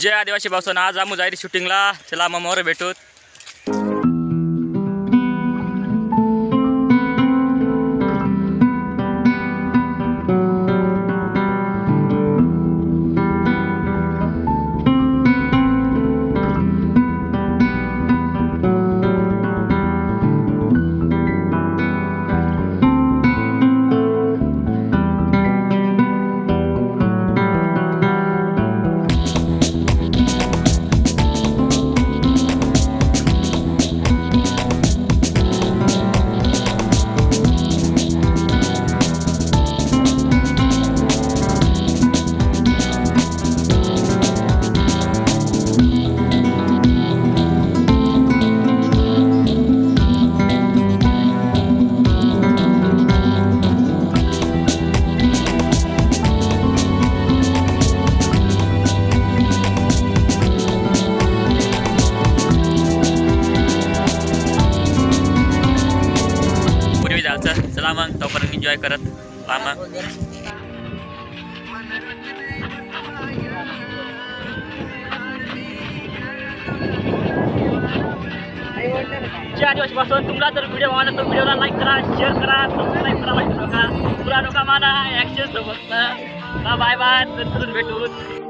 जय आदिवासी भाऊसन आज आम्ही जायरी शूटिंगला चला मग मोर भेटूत. जायचं चला मग तोपर्यंत एन्जॉय करत लांब मग जयपासून तुमला जर व्हिडिओ आवडला तर व्हिडिओला लाईक करा शेअर करा सबस्क्राईब करा लाईक करा. तुला नका माना ॲक्शन सोबत बाय बाय नंतर भेटू.